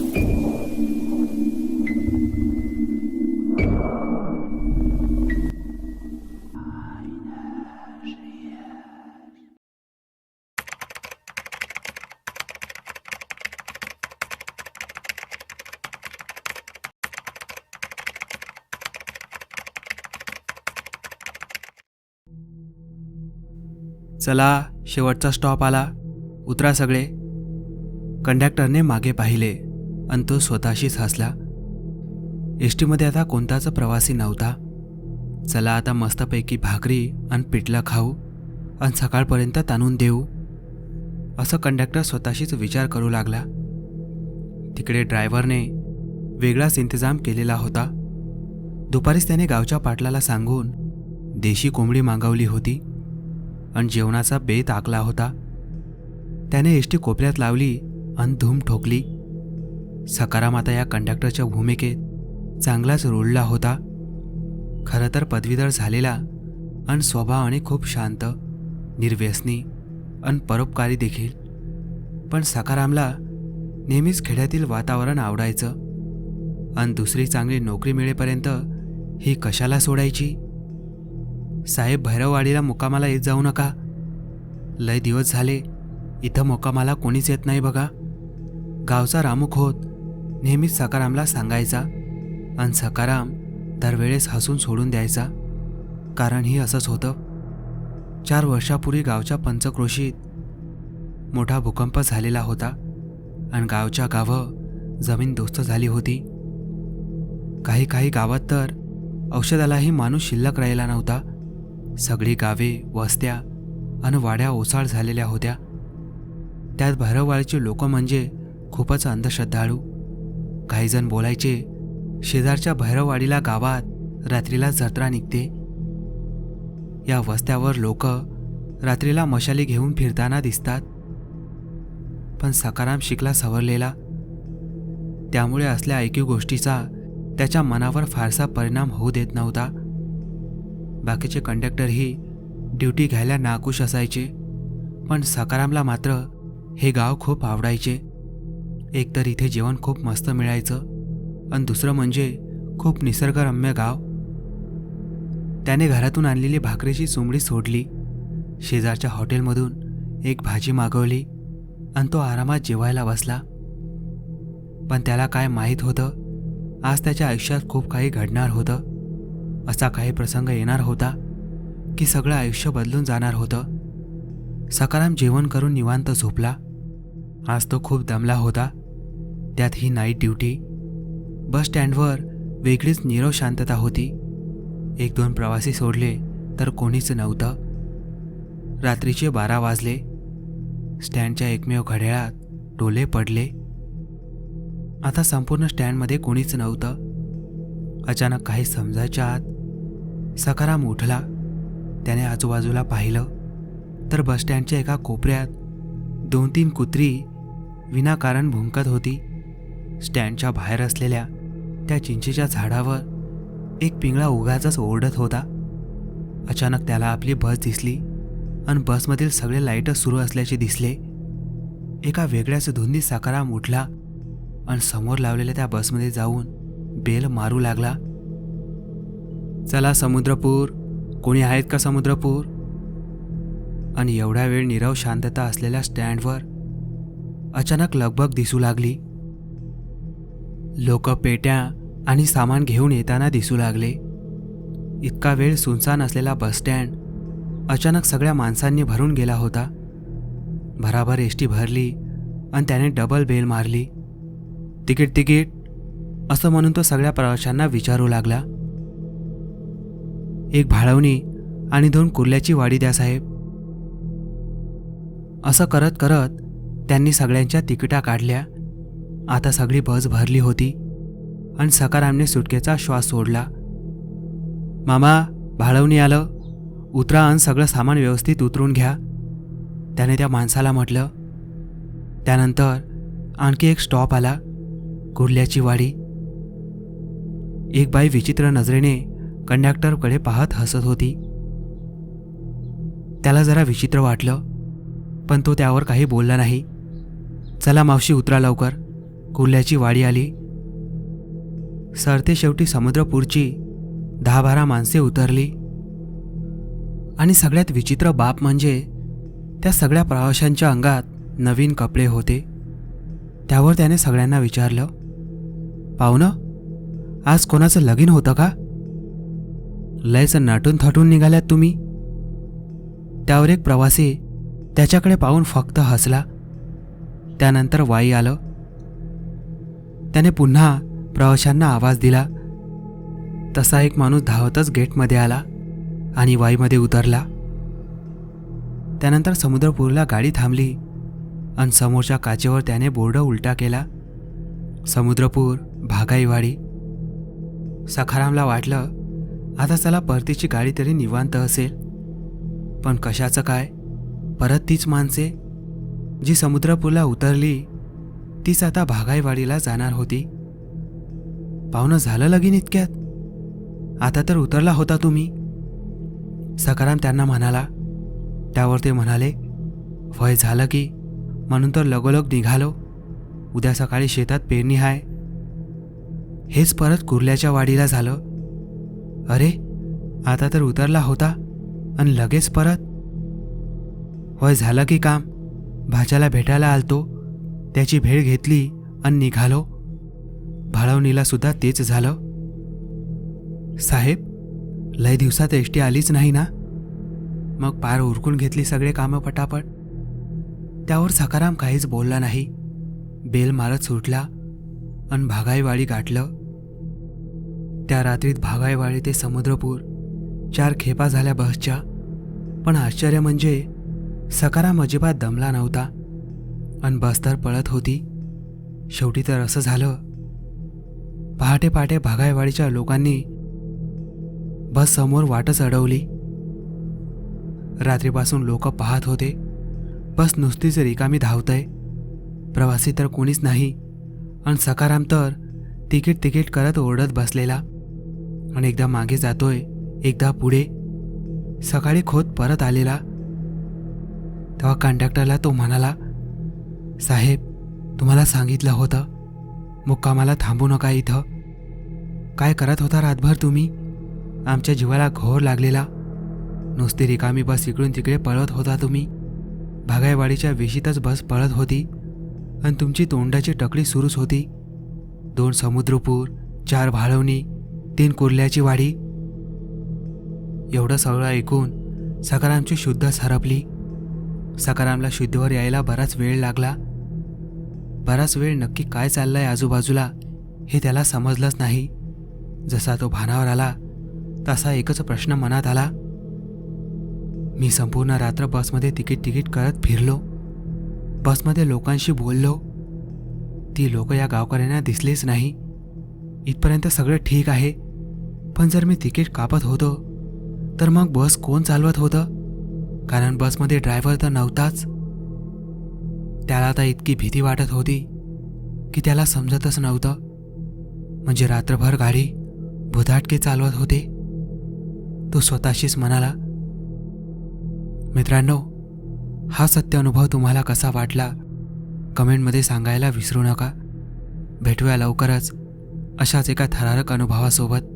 चला शेवटचा स्टॉप आला. उतरा सगळे. कंडक्टरने मागे पाहिले. आणि तो स्वतःशीच हसला एस टीमध्ये आता कोणताच प्रवासी नव्हता. चला आता मस्तपैकी भाकरी आणि पिठलं खाऊ आणि सकाळपर्यंत ताणून देऊ. असं कंडक्टर स्वतःशीच विचार करू लागला. तिकडे ड्रायव्हरने वेगळाच इंतजाम केलेला होता. दुपारीच त्याने गावच्या पाटलाला सांगून देशी कोंबडी मागवली होती आणि जेवणाचा बेत आखला होता. त्याने एसटी कोपऱ्यात लावली आणि धूम ठोकली. सकाराम आता या कंडक्टरच्या भूमिकेत चांगलाच रुळला होता. खरं तर पदवीधर झालेला आणि स्वभावाने खूप शांत निर्व्यसनी आणि परोपकारी देखील. पण सकारामला नेहमीच खेड्यातील वातावरण आवडायचं. आणि दुसरी चांगली नोकरी मिळेपर्यंत ही कशाला सोडायची? साहेब भैरववाडीला मुकामाला येत जाऊ नका. लय दिवस झाले इथं मुकामाला कोणीच येत नाही बघा. गावचा रामुख होत नेहमीच सकारामला सांगायचा आणि सकाराम दरवेळेस हसून सोडून द्यायचा. कारण ही असंच होतं. चार वर्षापूर्वी गावच्या पंचक्रोशीत मोठा भूकंप झालेला होता आणि गावच्या गावं जमीन दोस्त झाली होती. काही काही गावात तर औषधालाही माणूस शिल्लक राहिला नव्हता. सगळी गावे वस्त्या आणि वाड्या ओसाळ झालेल्या होत्या. त्यात भैरववाडीचे लोक म्हणजे खूपच अंधश्रद्धाळू काहीजण बोलायचे शेजारच्या भैरववाडीला गावात रात्रीला जत्रा निघते. या वस्त्यावर लोक रात्रीला मशाली घेऊन फिरताना दिसतात. पण सकाराम शिकला सवरलेला. त्यामुळे असल्या ऐकीव गोष्टीचा त्याच्या मनावर फारसा परिणाम होऊ देत नव्हता. बाकीचे कंडक्टरही ड्युटी घ्यायला नाकुश असायचे. पण सकारामला मात्र हे गाव खूप आवडायचे. एकतर इथे जेवण खूप मस्त मिळायचं आणि दुसरं म्हणजे खूप निसर्गरम्य गाव. त्याने घरातून आणलेली भाकरीची चुमडी सोडली. शेजारच्या हॉटेलमधून एक भाजी मागवली आणि तो आरामात जेवायला बसला. पण त्याला काय माहीत होतं? आज त्याच्या आयुष्यात खूप काही घडणार होतं. असा काही प्रसंग येणार होता की सगळं आयुष्य बदलून जाणार होतं. सकाराम जेवण करून निवांत झोपला. आज तो खूप दमला होता. त्यात ही नाईट ड्युटी बस स्टँडवर वेगळीच नीरव शांतता होती. एक दोन प्रवासी सोडले तर कोणीच नव्हतं. रात्रीचे बारा वाजले. स्टँडच्या एकमेव घड्याळात टोले पडले. आता संपूर्ण स्टँडमध्ये कोणीच नव्हतं. अचानक काही समजायच्या आत सकाराम उठला. त्याने आजूबाजूला पाहिलं तर बसस्टँडच्या एका कोपऱ्यात दोन तीन कुत्री विनाकारण भुंकत होती. स्टँडच्या बाहेर असलेल्या त्या चिंचेच्या झाडावर एक पिंगळा उगाचाच ओरडत होता. अचानक त्याला आपली बस दिसली आणि बसमधील सगळे लाईटच सुरू असल्याचे दिसले. एका वेगळ्याच धुंदी सकाराम उठला आणि समोर लावलेल्या त्या बसमध्ये जाऊन बेल मारू लागला. चला समुद्रपूर. कोणी आहेत का समुद्रपूर? आणि एवढा वेळ नीरव शांतता असलेल्या स्टँडवर अचानक लगबग दिसू लागली. लोक पेट्या आणि सामान घेऊन येताना दिसू लागले. इतका वेळ सुनसान असलेला बसस्टँड अचानक सगळ्या माणसांनी भरून गेला होता. भराभर एसटी भरली आणि त्याने डबल बेल मारली. तिकीट तिकीट असं म्हणून तो सगळ्या प्रवाशांना विचारू लागला. एक भाळवणी आणि दोन कुर्ल्याची वाडी द्या साहेब. असं करत करत त्यांनी सगळ्यांच्या तिकिटा काढल्या. आता सगळी बस भरली होती आणि सकारामने सुटकेचा श्वास सोडला. मामा भाळवणी आलं. उतरा आणि सगळं सामान व्यवस्थित उतरून घ्या त्याने त्या माणसाला म्हटलं. त्यानंतर आणखी एक स्टॉप आला कुर्ल्याची वाडी. एक बाई विचित्र नजरेने कंडक्टरकडे पाहत हसत होती. त्याला जरा विचित्र वाटलं पण तो त्यावर काही बोलला नाही. चला मावशी उतरा लवकर. कुर्ल्याची वाडी आली. सरते शेवटी समुद्रपूरची दहा बारा माणसे उतरली. आणि सगळ्यात विचित्र बाप म्हणजे त्या सगळ्या प्रवाशांच्या अंगात नवीन कपडे होते. त्यावर त्याने सगळ्यांना विचारलं पाहुणं आज कोणाचं लगीन होतं का? लयच नाटून थटून निघाल्यात तुम्ही. त्यावर एक प्रवासी त्याच्याकडे पाहून फक्त हसला. त्यानंतर वाई आलं. त्याने पुन्हा प्रवाशांना आवाज दिला. तसा एक माणूस धावतच गेटमध्ये आला आणि वाईमध्ये उतरला. त्यानंतर समुद्रपूरला गाडी थांबली आणि समोरच्या काचेवर त्याने बोर्ड उलटा केला. समुद्रपूर भागाईवाडी. सखारामला वाटलं आता चला परतीची गाडी तरी निवांत असेल. पण कशाचं काय? परत तीच माणसे जी समुद्रपूरला उतरली तीच आता भागाईवाडीला जाणार होती. पाहुणं झालं लगीन इतक्यात. आता तर उतरला होता तुम्ही. सकाराम त्यांना म्हणाला. त्यावर ते म्हणाले वय झालं की म्हणून तर लगोलग निघालो. उद्या सकाळी शेतात पेरणी आहे हेच परत कुर्ल्याच्या वाडीला झालं. अरे आता तर उतरला होता आणि लगेच परत. होय झालं की काम भाच्याला भेटायला आलतो. त्याची भेळ घेतली आणि निघालो. भाळवणीला सुद्धा तेच झालं. साहेब लय दिवसात एस टी आलीच नाही ना? मग पार उरकून घेतली सगळे कामं पटापट. त्यावर सकाराम काहीच बोलला नाही. बेल मारत सुटला आणि भागाईवाडी गाठलं. त्या रात्रीत भागाईवाडी ते समुद्रपूर चार खेपा झाल्या बसच्या. पण आश्चर्य म्हणजे सकाराम अजिबात दमला नव्हता. आणि बस तर पळत होती. शेवटी तर असं झालं. पहाटे पहाटे भागायवाडीच्या लोकांनी बस समोर वाटच अडवली. रात्रीपासून लोक पाहत होते. बस नुसतीच रिकामी धावतय. प्रवासी तर कोणीच नाही. आणि सकाराम तर तिकीट तिकीट करत ओरडत बसलेला. आणि एकदा मागे जातोय एकदा पुढे. सकाळी खोत परत आलेला. तेव्हा कंडक्टरला तो म्हणाला साहेब तुम्हाला सांगितलं होतं. मुक्कामाला थांबू नका इथं. काय करत होता रातभर तुम्ही? आमच्या जीवाला घोर लागलेला. नुसती रिकामी बस इकडून तिकडे पळत होता तुम्ही. भागायवाडीच्या वेशीतच बस पळत होती. आणि तुमची तोंडाची टकडी सुरूच होती. दोन समुद्रपूर चार भाळवणी तीन कुर्ल्याची वाडी. एवढं सगळं ऐकून सकारामची शुद्ध सरपली. सकारामला शुद्धीवर यायला बराच वेळ लागला. बराच वेळ नक्की काय चाललंय आजूबाजूला हे त्याला समजलंच नाही. जसा तो भानावर आला तसा एकच प्रश्न मनात आला. मी संपूर्ण रात्र बसमध्ये तिकीट तिकीट करत फिरलो. बसमध्ये लोकांशी बोललो. ती लोक या गावकऱ्यांना दिसलीच नाही. इथपर्यंत सगळं ठीक आहे. पण जर मी तिकीट कापत होतो तर मग बस कोण चालवत होतं? कारण बसमध्ये ड्रायव्हर तर नव्हताच. त्याला आता इतकी भीती वाटत होती की त्याला समजतच नव्हतं. म्हणजे रात्रभर गाडी भुधाटके चालवत होते. तो स्वतःशीच म्हणाला मित्रांनो हा सत्य अनुभव तुम्हाला कसा वाटला कमेंटमध्ये सांगायला विसरू नका. भेटूया लवकरच अशाच एका थरारक अनुभवासोबत.